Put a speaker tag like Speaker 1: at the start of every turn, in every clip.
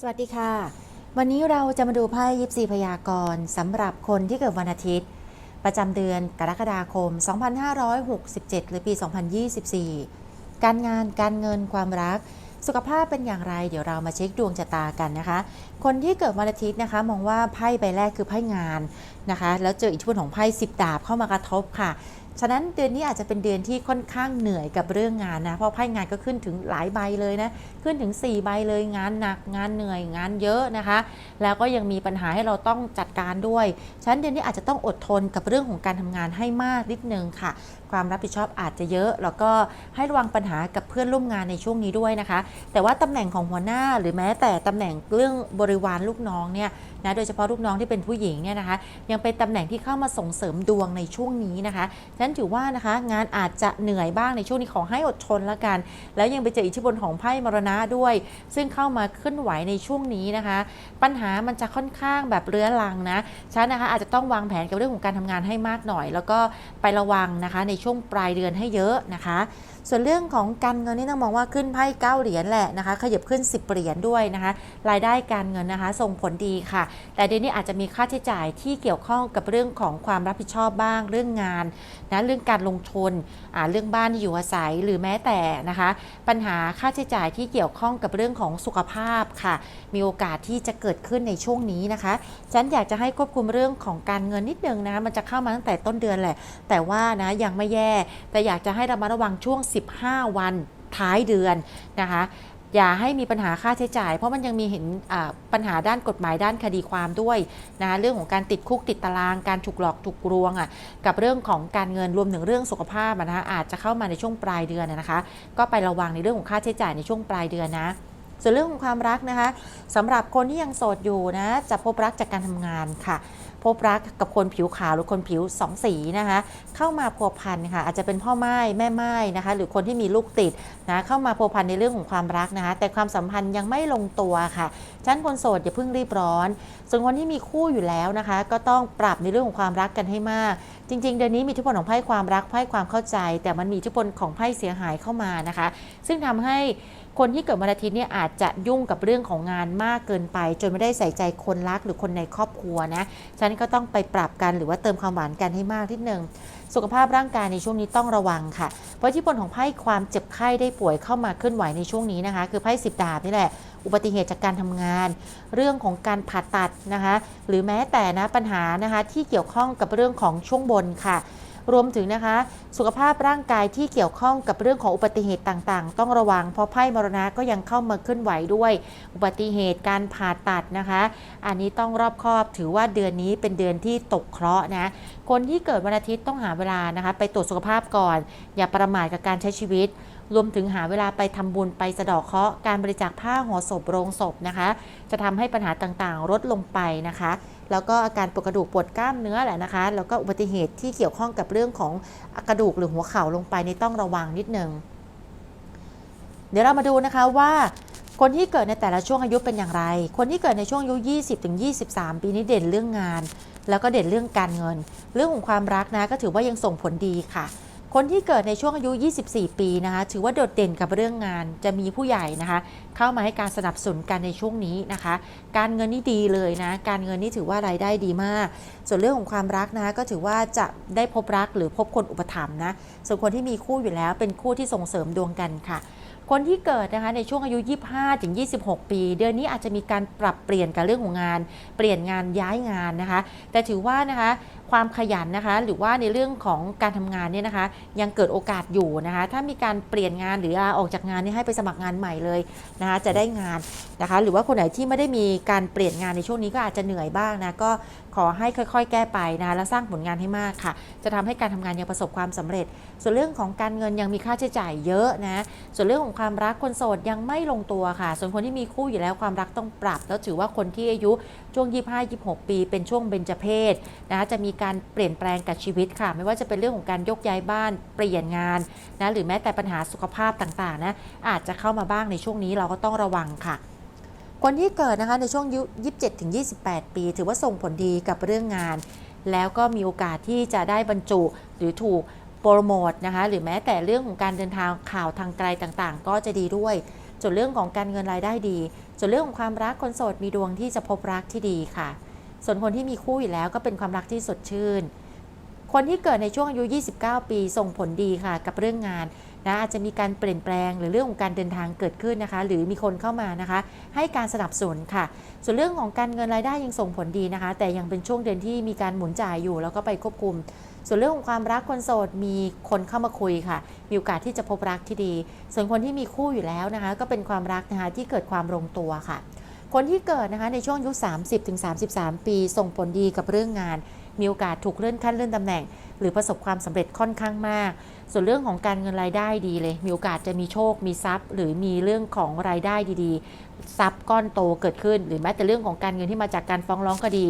Speaker 1: สวัสดีค่ะ วันนี้เราจะมาดูไพ่ยิปซีพยากรณ์สำหรับคนที่เกิดวันอาทิตย์ ประจำเดือนกรกฎาคม 2567 หรือปี 2024 การงานการเงินความรัก สุขภาพเป็นอย่างไร เดี๋ยวเรามาเช็คดวงชะตากันนะคะ คนที่เกิดวันอาทิตย์นะคะ มองว่าไพ่ใบแรกคือไพ่งานนะคะ แล้วเจออิทธิพลของไพ่สิบดาบเข้ามากระทบค่ะ ฉะนั้นเดือนนี้อาจจะเป็นเดือนที่ค่อนข้างเหนื่อยกับเรื่องงานนะ เพราะไพ่งานก็ขึ้นถึงหลายใบเลยนะ ขึ้นถึง 4 ใบเลยงานหนักงานเหนื่อยงานเยอะนะคะ แล้วก็ยังมีปัญหาให้เราต้องจัดการด้วย ฉะนั้นเดือนนี้อาจจะต้องอดทนกับเรื่องของการทำงานให้มากนิดนึงค่ะ ความรับผิดชอบอาจจะเยอะ แล้วก็ให้ระวังปัญหากับเพื่อนร่วมงานในช่วงนี้ด้วยนะคะ แต่ว่าตำแหน่งของหัวหน้าหรือแม้แต่ตำแหน่งเรื่องบริวารลูกน้องเนี่ย นะโดยเฉพาะลูกน้องที่เป็นผู้หญิงเนี่ยนะคะยังเป็นตำแหน่งที่เข้ามาส่งเสริมดวงในช่วงนี้นะคะฉะนั้นถือว่านะคะงานอาจจะเหนื่อยบ้างในช่วงนี้ขอให้อดทนแล้วกัน แล้วยังไปเจออิทธิพลของไพ่มรณะด้วย ซึ่งเข้ามาเคลื่อนไหวในช่วงนี้นะคะ ปัญหามันจะค่อนข้างแบบเรื้อรังนะฉะนันนะคะอาจจะต้องวางแผนกับเรื่องของการทำงานให้มากหน่อย แล้วก็ไประวังนะคะในช่วงปลายเดือนให้เยอะนะคะ ส่วนเรื่องของการเงินนี่ต้องมองว่าขึ้นไพ่เก้าเหรียญแหละนะคะ ขยับขึ้น 10เหรียญด้วยนะคะ รายได้การเงินนะคะส่งผลดีค่ะ แต่เดือนนี้อาจจะมีค่าใช้จ่ายที่เกี่ยวข้องกับเรื่องของความรับผิดชอบบ้าง เรื่องงานนะเรื่องการลงทุนเรื่องบ้านที่อยู่อาศัยหรือแม้แต่นะคะ ปัญหาค่าใช้จ่ายที่เกี่ยวข้องกับเรื่องของสุขภาพค่ะ มีโอกาสที่จะเกิดขึ้นในช่วงนี้นะคะฉันอยากจะให้ควบคุมเรื่องของการเงินนิดนึงนะคะมันจะเข้ามาตั้งแต่ต้นเดือนแหละ แต่ว่านะยังไม่แย่ แต่อยากจะให้ระมัดระวังช่วง15 วันท้ายเดือนนะคะอย่าให้มีปัญหาค่าใช้จ่าย เพราะมันยังมีเห็นปัญหาด้านกฎหมายด้านคดีความด้วยนะะเรื่องของการติดคุกติดตารางการถูกหลอกถูกลวงอะกับเรื่องของการเงินรวมถึงเรื่องสุขภาพนะคะอาจจะเข้ามาในช่วงปลายเดือนนะคะ ก็ไประวังในเรื่องของค่าใช้จ่ายในช่วงปลายเดือนนะ ส่วนเรื่องของความรักนะคะสำหรับคนที่ยังโสดอยู่นะ จะพบรักจากการทำงานค่ะ พบรักกับคนผิวขาวหรือคนผิวสองสีนะคะ เข้ามาพัวพันค่ะ อาจจะเป็นพ่อไม้แม่ไม้นะคะ หรือคนที่มีลูกติดนะเข้ามาพัวพันในเรื่องของความรักนะคะ แต่ความสัมพันธ์ยังไม่ลงตัวค่ะฉันคนโสดอย่าเพิ่งรีบร้อน ส่วนคนที่มีคู่อยู่แล้วนะคะ ก็ต้องปรับในเรื่องของความรักกันให้มาก จริง ๆ เดือนนี้มีทธิพลของไพ่ความรักไพ่ความเข้าใจ แต่มันมีทธิพลของไพ่เสียหายเข้ามานะคะ ซึ่งทำให้ คนที่เกิดวันอาทิตย์เนี่ยอาจจะยุ่งกับเรื่องของงานมากเกินไป จนไม่ได้ใส่ใจคนรักหรือคนในครอบครัวนะฉะนั้นก็ต้องไปปรับกันหรือว่าเติมความหวานกันให้มากนิดนึงสุขภาพร่างกายในช่วงนี้ต้องระวังค่ะ เพราะทธิพลของไพ่ความเจ็บไข้ได้ป่วยเข้ามาเคลื่อนไหวในช่วงนี้นะคะ คือไพ่สิบดาบนี่แหละ อุบัติเหตุจากการทำงาน เรื่องของการผ่าตัดนะคะ หรือแม้แต่นะปัญหานะคะที่เกี่ยวข้องกับเรื่องของช่วงบนค่ะ รวมถึงนะคะ สุขภาพร่างกายที่เกี่ยวข้องกับเรื่องของอุบัติเหตุต่างๆ ต้องระวังเพราะไพ่มรณะก็ยังเข้ามาเคลื่อนไหวด้วย อุบัติเหตุการผ่าตัดนะคะ อันนี้ต้องรอบคอบถือว่าเดือนนี้เป็นเดือนที่ตกเคราะห์นะคนที่เกิดวันอาทิตย์ต้องหาเวลานะคะ ไปตรวจสุขภาพก่อน อย่าประมาทกับการใช้ชีวิต รวมถึงหาเวลาไปทำบุญไปสะดาะเคราะห์การบริจาคผ้าห่อศพโรงศพนะคะ จะทำให้ปัญหาต่างๆ ลดลงไปนะคะ แล้วก็อาการปวดกระดูกปวดกล้ามเนื้อแหละนะคะ แล้วก็อุบัติเหตุที่เกี่ยวข้องกับเรื่องของกระดูกหรือหัวเข่าลงไปนี่ต้องระวังนิดนึง เดี๋ยวเรามาดูนะคะว่าคนที่เกิดในแต่ละช่วงอายุเป็นอย่างไร คนที่เกิดในช่วงอายุ 20 ถึง 23 ปีนี้เด่นเรื่องงาน แล้วก็เด่นเรื่องการเงิน เรื่องของความรักนะก็ถือว่ายังส่งผลดีค่ะ คนที่เกิดในช่วงอายุ 24 ปีนะคะ ถือว่าโดดเด่นกับเรื่องงาน จะมีผู้ใหญ่นะคะ เข้ามาให้การสนับสนุนกันในช่วงนี้นะคะ การเงินนี่ดีเลยนะ การเงินนี่ถือว่ารายได้ดีมาก ส่วนเรื่องของความรักนะคะก็ถือว่าจะได้พบรักหรือพบคนอุปถัมภ์นะ ส่วนคนที่มีคู่อยู่แล้วเป็นคู่ที่ส่งเสริมดวงกันค่ะ คนที่เกิดนะคะในช่วงอายุ 25 ถึง 26 ปี เดือนนี้อาจจะมีการปรับเปลี่ยนกับเรื่องของงาน เปลี่ยนงานย้ายงานนะคะ แต่ถือว่านะคะความขยันนะคะหรือว่าในเรื่องของการทำงานเนี่ยนะคะ ยังเกิดโอกาสอยู่นะคะ ถ้ามีการเปลี่ยนงานหรือลาออกจากงานนี่ให้ไปสมัครงานใหม่เลยนะคะจะได้งานนะคะ หรือว่าคนไหนที่ไม่ได้มีการเปลี่ยนงานในช่วงนี้ก็อาจจะเหนื่อยบ้างนะก็ ขอให้ค่อยๆ แก้ไปนะคะและสร้างผลงานให้มากค่ะ จะทำให้การทำงานยังประสบความสำเร็จ ส่วนเรื่องของการเงินยังมีค่าใช้จ่ายเยอะนะส่วนเรื่องของความรักคนโสดยังไม่ลงตัวค่ะ ส่วนคนที่มีคู่อยู่แล้วความรักต้องปรับ แล้วถือว่าคนที่อายุช่วง 25-26 ปี เป็นช่วงเบญจเพศนะจะมีการเปลี่ยนแปลงกับชีวิตค่ะ ไม่ว่าจะเป็นเรื่องของการยกย้ายบ้านเปลี่ยนงานนะหรือแม้แต่ปัญหาสุขภาพต่างๆนะอาจจะเข้ามาบ้างในช่วงนี้เราก็ต้องระวังค่ะ คนที่เกิดนะคะในช่วงอายุ27ถึง28 ปี ถือว่าส่งผลดีกับเรื่องงาน แล้วก็มีโอกาสที่จะได้บรรจุหรือถูกโปรโมทนะคะหรือแม้แต่เรื่องของการเดินทางข่าวทางไกลต่างๆ ก็จะดีด้วยส่วนเรื่องของการเงินรายได้ดี ส่วนเรื่องของความรักคนโสดมีดวงที่จะพบรักที่ดีค่ะ ส่วนคนที่มีคู่อยู่แล้วก็เป็นความรักที่สดชื่น คนที่เกิดในช่วงอายุ 29 ปีส่งผลดีค่ะ กับเรื่องงาน นะอาจจะมีการเปลี่ยนแปลงหรือเรื่องของการเดินทางเกิดขึ้นนะคะ หรือมีคนเข้ามานะคะ ให้การสนับสนุนค่ะ ส่วนเรื่องของการเงินรายได้ยังส่งผลดีนะคะ แต่ยังเป็นช่วงเดือนที่มีการหมุนจ่ายอยู่แล้วก็ไปควบคุม ส่วนเรื่องของความรักคนโสดมีคนเข้ามาคุยค่ะ มีโอกาสที่จะพบรักที่ดี ส่วนคนที่มีคู่อยู่แล้วนะคะ ก็เป็นความรักนะคะที่เกิดความลงตัวค่ะ คนที่เกิดนะคะในช่วงอายุ 30-33 ปี ส่งผลดีกับเรื่องงาน มีโอกาสถูกเลื่อนขั้นเลื่อนตำแหน่ง หรือประสบความสำเร็จค่อนข้างมาก ส่วนเรื่องของการเงินรายได้ดีเลย มีโอกาสจะมีโชค มีทรัพย์ หรือมีเรื่องของรายได้ดีๆ ทรัพย์ก้อนโตเกิดขึ้น หรือแม้แต่เรื่องของการเงินที่มาจากการฟ้องร้องคดี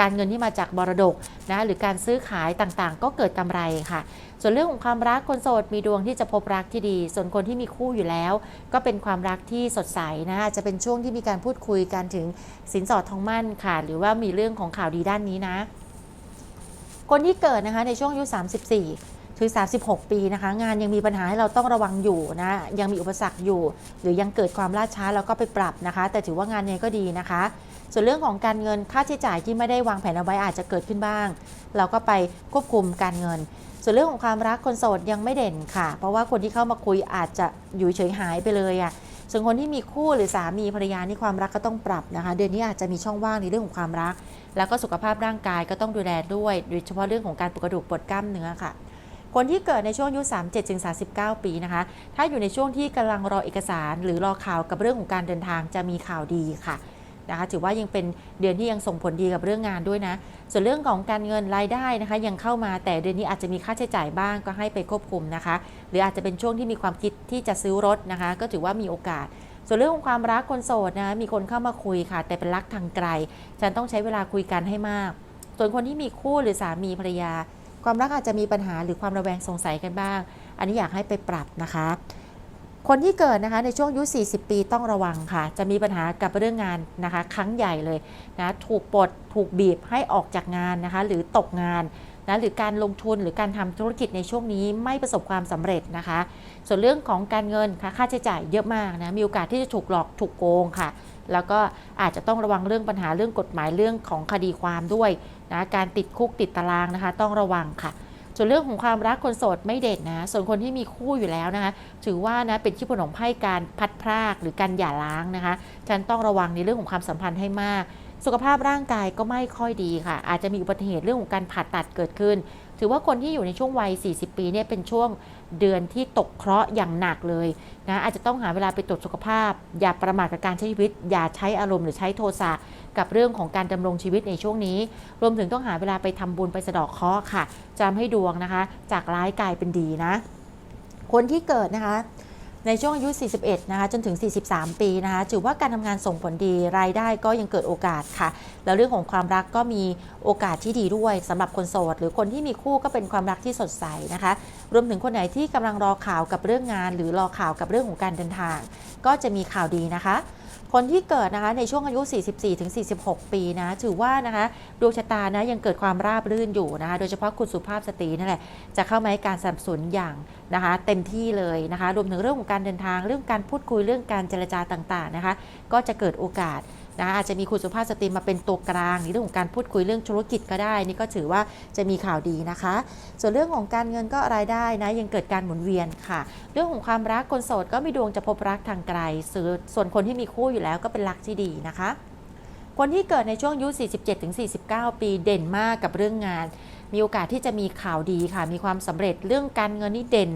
Speaker 1: การเงินที่มาจากบรดกนะหรือการซื้อขายต่างๆ ก็เกิดกำไรค่ะ ส่วนเรื่องของความรักคนโสดมีดวงที่จะพบรักที่ดี ส่วนคนที่มีคู่อยู่แล้ว ก็เป็นความรักที่สดใสนะจจะเป็นช่วงที่มีการพูดคุยกันถึงสินสอดทองมั่นค่ะ หรือว่ามีเรื่องของข่าวดีด้านนี้นะ คนที่เกิดนะคะในช่วงอายุ 34 ถึง 36 ปีนะคะ งานยังมีปัญหาให้เราต้องระวังอยู่นะยังมีอุปสรรคอยู่ หรือยังเกิดความล่าช้าเราก็ไปปรับนะคะ แต่ถือว่างานเนี้ก็ดีนะคะ ส่วนเรื่องของการเงินค่าใช้จ่ายที่ไม่ได้วางแผนเอาไว้อาจจะเกิดขึ้นบ้าง เราก็ไปควบคุมการเงิน ส่วนเรื่องของความรักคนโสดยังไม่เด่นค่ะ เพราะว่าคนที่เข้ามาคุยอาจจะอยู่เฉยหายไปเลยอะ่ะ ส่วนคนที่มีคู่หรือสามีภรรยานี่ความรักก็ต้องปรับนะคะ เดือนนี้อาจจะมีช่องว่างในเรื่องของความรัก แล้วก็สุขภาพร่างกายก็ต้องดูแลด้วย โดยเฉพาะเรื่องของการปวดกระดูกปวดกล้ามเนื้อค่ะคนที่เกิดในช่วงอายุ 37 ถึง 39 ปีนะคะ ถ้าอยู่ในช่วงที่กำลังรอเอกสาร หรือรอข่าวกับเรื่องของการเดินทางจะมีข่าวดีค่ะ นะคะถือว่ายังเป็นเดือนที่ยังส่งผลดีกับเรื่องงานด้วยนะ ส่วนเรื่องของการเงินรายได้นะคะ ยังเข้ามาแต่เดือนนี้อาจจะมีค่าใช้จ่ายบ้างก็ให้ไปควบคุมนะคะ หรืออาจจะเป็นช่วงที่มีความคิดที่จะซื้อรถนะคะ ก็ถือว่ามีโอกาสส่วนเรื่องของความรักคนโสดนะมีคนเข้ามาคุยค่ะ แต่เป็นรักทางไกลฉันต้องใช้เวลาคุยกันให้มาก ส่วนคนที่มีคู่หรือสามีภรรยา ความรักอาจจะมีปัญหาหรือความระแวงสงสัยกันบ้าง อันนี้อยากให้ไปปรับนะคะ คนที่เกิดนะคะในช่วงอายุ 40 ปีต้องระวังค่ะ จะมีปัญหากับเรื่องงานนะคะ ครั้งใหญ่เลยนะถูกปลดถูกบีบให้ออกจากงานนะคะ หรือตกงานนะหรือการลงทุนหรือการทำธุรกิจในช่วงนี้ไม่ประสบความสำเร็จนะคะ ส่วนเรื่องของการเงินค่ะค่าใช้จ่ายเยอะมากนะมีโอกาสที่จะถูกหลอกถูกโกงค่ะ แล้วก็อาจจะต้องระวังเรื่องปัญหาเรื่องกฎหมายเรื่องของคดีความด้วยนะการติดคุกติดตารางนะคะ ต้องระวังค่ะ ส่วนเรื่องของความรักคนโสดไม่เด่นนะ ส่วนคนที่มีคู่อยู่แล้วนะคะ ถือว่านะเป็นที่ผลของไพ่การพัดพรากหรือการหย่าร้างนะคะฉันต้องระวังในเรื่องของความสัมพันธ์ให้มาก สุขภาพร่างกายก็ไม่ค่อยดีค่ะ อาจจะมีอุบัติเหตุเรื่องของการผ่าตัดเกิดขึ้น ถือว่าคนที่อยู่ในช่วงวัย 40 ปีเนี่ยเป็นช่วงเดือนที่ตกเคราะห์อย่างหนักเลยนะอาจจะต้องหาเวลาไปตรวจสุขภาพ อย่าประมาทกับการใช้ชีวิต อย่าใช้อารมณ์หรือใช้โทสะ กับเรื่องของการดำรงชีวิตในช่วงนี้ รวมถึงต้องหาเวลาไปทำบุญไปสะดอกเคราะห์ค่ะจะทำให้ดวงนะคะ จากร้ายกลายเป็นดีนะ คนที่เกิดนะคะในช่วงอายุ 41 นะคะ จนถึง 43 ปีนะคะ ถือว่าการทำงานส่งผลดี รายได้ก็ยังเกิดโอกาสค่ะ แล้วเรื่องของความรักก็มีโอกาสที่ดีด้วยสำหรับคนโสด หรือคนที่มีคู่ก็เป็นความรักที่สดใสนะคะ รวมถึงคนไหนที่กำลังรอข่าวกับเรื่องงาน หรือรอข่าวกับเรื่องของการเดินทาง ก็จะมีข่าวดีนะคะ คนที่เกิดนะคะในช่วงอายุ 44-46 ปีนะถือว่านะคะดวงชะตานะยังเกิดความราบรื่นอยู่นะคะโดยเฉพาะคุณสุภาพสตรีนั่นแหละจะเข้ามาให้การสนับสนุนอย่างนะคะเต็มที่เลยนะคะรวมถึงเรื่องของการเดินทางเรื่องการพูดคุยเรื่องการเจรจาต่างๆนะคะก็จะเกิดโอกาส นะอาจจะมีคุณสุภาพสตรีมาเป็นตัวกลางในเรื่องของการพูดคุยเรื่องธุรกิจก็ได้ นี่ก็ถือว่าจะมีข่าวดีนะคะ ส่วนเรื่องของการเงินก็รายได้นะยังเกิดการหมุนเวียนค่ะ เรื่องของความรักคนโสดก็มีดวงจะพบรักทางไกล ส่วนส่วนคนที่มีคู่อยู่แล้วก็เป็นรักที่ดีนะคะคนที่เกิดในช่วงอายุ 47-49 ปีเด่นมากกับเรื่องงาน มีโอกาสที่จะมีข่าวดีค่ะ มีความสำเร็จเรื่องการเงินนี่เด่น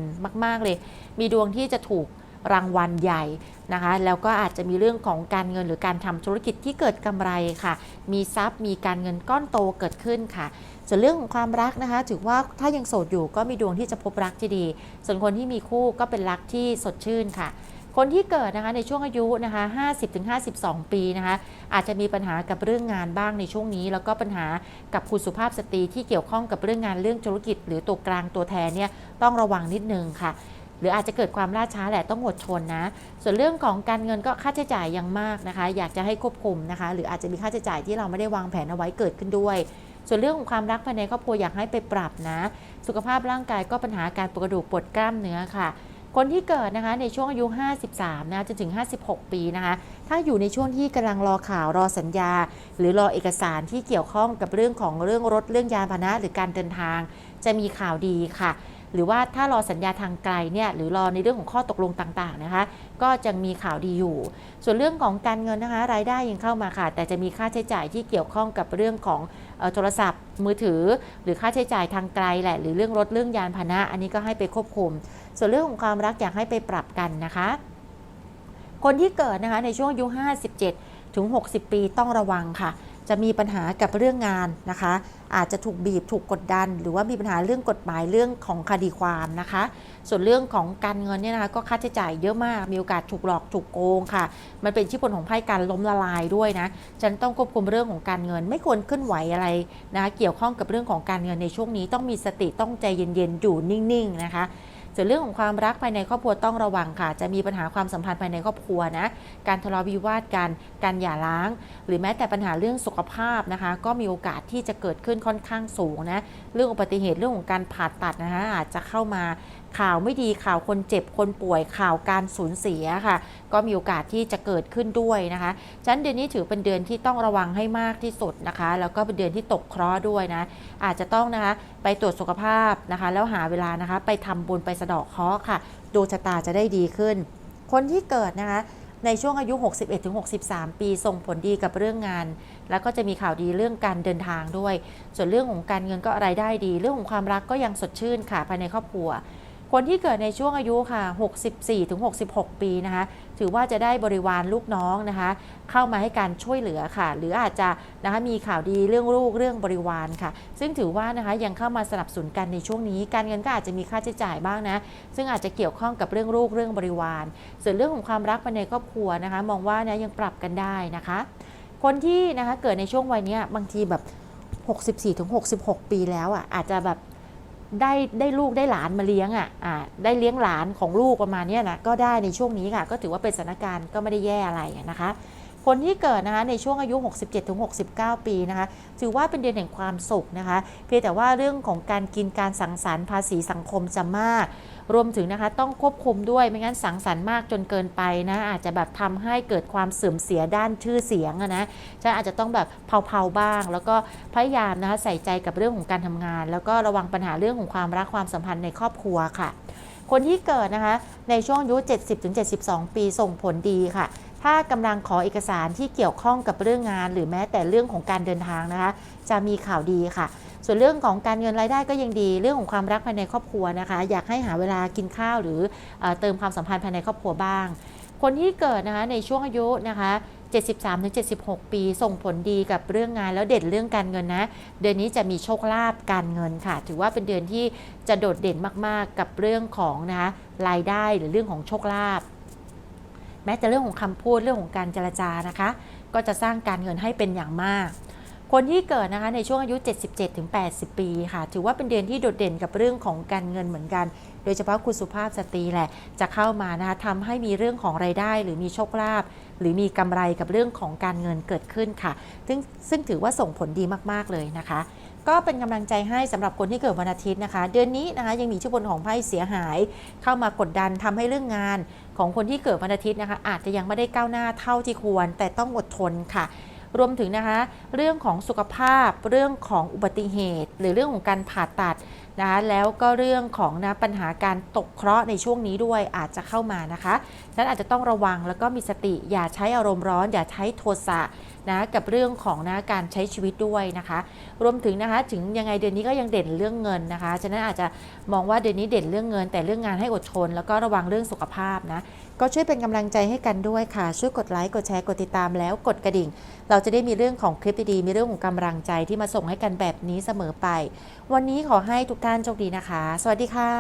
Speaker 1: มาก ๆ เลย มีดวงที่จะถูก รางวัลใหญ่นะคะ แล้วก็อาจจะมีเรื่องของการเงินหรือการทำธุรกิจที่เกิดกำไรค่ะ มีทรัพย์มีการเงินก้อนโตเกิดขึ้นค่ะส่วนเรื่องของความรักนะคะ ถือว่าถ้ายังโสดอยู่ก็มีดวงที่จะพบรักที่ดี ส่วนคนที่มีคู่ก็เป็นรักที่สดชื่นค่ะ คนที่เกิดนะคะในช่วงอายุนะคะ 50-52 ปีนะคะ อาจจะมีปัญหากับเรื่องงานบ้างในช่วงนี้ แล้วก็ปัญหากับคุณสุภาพสตรีที่เกี่ยวข้องกับเรื่องงานเรื่องธุรกิจ หรือตัวกลางตัวแทนเนี่ยต้องระวังนิดนึงค่ะ หรืออาจจะเกิดความล่าช้าแหละต้องอดทนนะ ส่วนเรื่องของการเงินก็ค่าใช้จ่ายยังมากนะคะ อยากจะให้ควบคุมนะคะ หรืออาจจะมีค่าใช้จ่ายที่เราไม่ได้วางแผนเอาไว้เกิดขึ้นด้วย ส่วนเรื่องของความรักภายในครอบครัวอยากให้ไปปรับนะ สุขภาพร่างกายก็ปัญหาการปวดกระดูกปวดกล้ามเนื้อค่ะคนที่เกิดนะคะในช่วงอายุ 53 นะจนถึง 56 ปีนะคะ ถ้าอยู่ในช่วงที่กำลังรอข่าวรอสัญญา หรือรอเอกสารที่เกี่ยวข้องกับเรื่องของเรื่องรถเรื่องยานพาหนะหรือการเดินทาง จะมีข่าวดีค่ะ หรือว่าถ้ารอสัญญาทางไกลเนี่ยหรือรอในเรื่องของข้อตกลงต่างๆนะคะ ก็จะมีข่าวดีอยู่ ส่วนเรื่องของการเงินนะคะ รายได้ยังเข้ามาค่ะ แต่จะมีค่าใช้จ่ายที่เกี่ยวข้องกับเรื่องของโทรศัพท์ มือถือ หรือค่าใช้จ่ายทางไกลแหละ หรือเรื่องรถเรื่องยานพาหนะ อันนี้ก็ให้ไปควบคุม ส่วนเรื่องของความรักอยากให้ไปปรับกันนะคะ คนที่เกิดนะคะในช่วงอายุ 57 ถึง 60 ปีต้องระวังค่ะ จะมีปัญหากับเรื่องงานนะคะ อาจจะถูกบีบถูกกดดัน หรือว่ามีปัญหาเรื่องกฎหมายเรื่องของคดีความนะคะ ส่วนเรื่องของการเงินเนี่ยนะคะก็ค่าใช้จ่ายเยอะมาก มีโอกาสถูกหลอกถูกโกงค่ะ มันเป็นชิพลของไพ่การล้มละลายด้วยนะฉันต้องควบคุมเรื่องของการเงิน ไม่ควรขึ้นไหวอะไรนะคะเกี่ยวข้องกับเรื่องของการเงินในช่วงนี้ต้องมีสติต้องใจเย็นๆอยู่นิ่งๆนะคะ ส่วนเรื่องของความรักภายในครอบครัวต้องระวังค่ะ จะมีปัญหาความสัมพันธ์ภายในครอบครัวนะ การทะเลาะวิวาทกัน การหย่าร้าง หรือแม้แต่ปัญหาเรื่องสุขภาพนะคะ ก็มีโอกาสที่จะเกิดขึ้นค่อนข้างสูงนะ เรื่องอุบัติเหตุเรื่องของการผ่าตัดนะคะอาจจะเข้ามา ข่าวไม่ดีข่าวคนเจ็บคนป่วยข่าวการสูญเสียค่ะ ก็มีโอกาสที่จะเกิดขึ้นด้วยนะคะฉะนั้นเดือนนี้ถือเป็นเดือนที่ต้องระวังให้มากที่สุดนะคะ แล้วก็เป็นเดือนที่ตกเคราะห์ด้วยนะ อาจจะต้องนะคะไปตรวจสุขภาพนะคะ แล้วหาเวลานะคะ ไปทำบุญไปสะเดาะเคราะห์ค่ะดวงชะตาจะได้ดีขึ้น คนที่เกิดนะคะในช่วงอายุ 61-63 ปี ส่งผลดีกับเรื่องงาน แล้วก็จะมีข่าวดีเรื่องการเดินทางด้วย ส่วนเรื่องของการเงินก็รายได้ดี เรื่องของความรักก็ยังสดชื่นค่ะภายในครอบครัว คนที่เกิดในช่วงอายุค่ะ 64-66 ปีนะคะ ถือว่าจะได้บริวารลูกน้องนะคะ เข้ามาให้การช่วยเหลือค่ะ หรืออาจจะนะคะมีข่าวดีเรื่องลูกเรื่องบริวารค่ะ ซึ่งถือว่านะคะยังเข้ามาสนับสนุนกันในช่วงนี้ การเงินก็อาจจะมีค่าใช้จ่ายบ้างนะ ซึ่งอาจจะเกี่ยวข้องกับเรื่องลูกเรื่องบริวาร ส่วนเรื่องของความรักภายในครอบครัวนะคะ มองว่านะยังปรับกันได้นะคะ คนที่นะคะเกิดในช่วงวัยนี้บางทีแบบ 64-66 ปีแล้วอะอาจจะแบบ ได้ได้ลูกได้หลานมาเลี้ยงอะอ่าได้เลี้ยงหลานของลูกประมาณนี้นะก็ได้ในช่วงนี้ค่ะ ก็ถือว่าเป็นสถานการณ์ก็ไม่ได้แย่อะไรนะคะ คนที่เกิดนะคะในช่วงอายุ 67-69 ปีนะคะถือว่าเป็นเดือนแห่งความสุขนะคะ เพียงแต่ว่าเรื่องของการกินการสังสรรค์ภาษีสังคมจะมาก รวมถึงนะคะต้องควบคุมด้วยไม่งั้นสังสรรค์มากจนเกินไปนะอาจจะแบบทำให้เกิดความเสื่อมเสียด้านชื่อเสียงนะจะอาจจะต้องแบบเผาๆบ้าง แล้วก็พยายามนะคะใส่ใจกับเรื่องของการทำงาน แล้วก็ระวังปัญหาเรื่องของความรักความสัมพันธ์ในครอบครัวค่ะคนที่เกิดนะคะในช่วงอายุ 70-72 ปีส่งผลดีค่ะ ถ้ากำลังขอเอกสารที่เกี่ยวข้องกับเรื่องงาน หรือแม้แต่เรื่องของการเดินทางนะคะ จะมีข่าวดีค่ะ ส่วนเรื่องของการเงินรายได้ก็ยังดี เรื่องของความรักภายในครอบครัวนะคะ อยากให้หาเวลากินข้าวหรือเออเติมความสัมพันธ์ภายในครอบครัวบ้าง คนที่เกิดนะคะในช่วงอายุนะคะ73-76 ปี ส่งผลดีกับเรื่องงานแล้วเด่นเรื่องการเงินนะ เดือนนี้จะมีโชคลาภการเงินค่ะ ถือว่าเป็นเดือนที่จะโดดเด่นมากๆกับเรื่องของนะคะรายได้หรือเรื่องของโชคลาภ แม้แต่เรื่องของคำพูดเรื่องของการเจรจานะคะ ก็จะสร้างการเงินให้เป็นอย่างมาก คนที่เกิดนะคะในช่วงอายุ 77-80 ปีค่ะ ถือว่าเป็นเดือนที่โดดเด่นกับเรื่องของการเงินเหมือนกัน โดยเฉพาะคุณสุภาพสตรีแหละ จะเข้ามานะคะทำให้มีเรื่องของรายได้ หรือมีโชคลาภหรือมีกำไรกับเรื่องของการเงินเกิดขึ้นค่ะ ซึ่งซึ่งถือว่าส่งผลดีมากๆเลยนะคะ ก็เป็นกำลังใจให้สำหรับคนที่เกิดวันอาทิตย์นะคะ เดือนนี้นะคะยังมีชื่อบนของไพ่เสียหาย เข้ามากดดันทำให้เรื่องงานของคนที่เกิดวันอาทิตย์นะคะ อาจจะยังไม่ได้ก้าวหน้าเท่าที่ควร แต่ต้องอดทนค่ะ รวมถึงนะคะ เรื่องของสุขภาพเรื่องของอุบัติเหตุ หรือเรื่องของการผ่าตัด นะคะแล้วก็เรื่องของนะปัญหาการตกเคราะห์ในช่วงนี้ด้วยอาจจะเข้ามานะคะนั้นอาจจะต้องระวังแล้วก็มีสติอย่าใช้อารมณ์ร้อน อย่าใช้โทสะนะกับเรื่องของนะการใช้ชีวิตด้วยนะคะ รวมถึงนะคะถึงยังไงเดือนนี้ก็ยังเด่นเรื่องเงินนะคะ ฉะนั้นอาจจะมองว่าเดือนนี้เด่นเรื่องเงิน แต่เรื่องงานให้อดทน แล้วก็ระวังเรื่องสุขภาพนะก็ช่วยเป็นกำลังใจให้กันด้วยค่ะ ช่วยกดไลค์กดแชร์กดติดตามแล้วกดกระดิ่ง เราจะได้มีเรื่องของคลิปดีๆมีเรื่องของกำลังใจที่มาส่งให้กันแบบนี้เสมอไปวันนี้ขอให้ทุกท่านโชคดีนะคะ สวัสดีค่ะ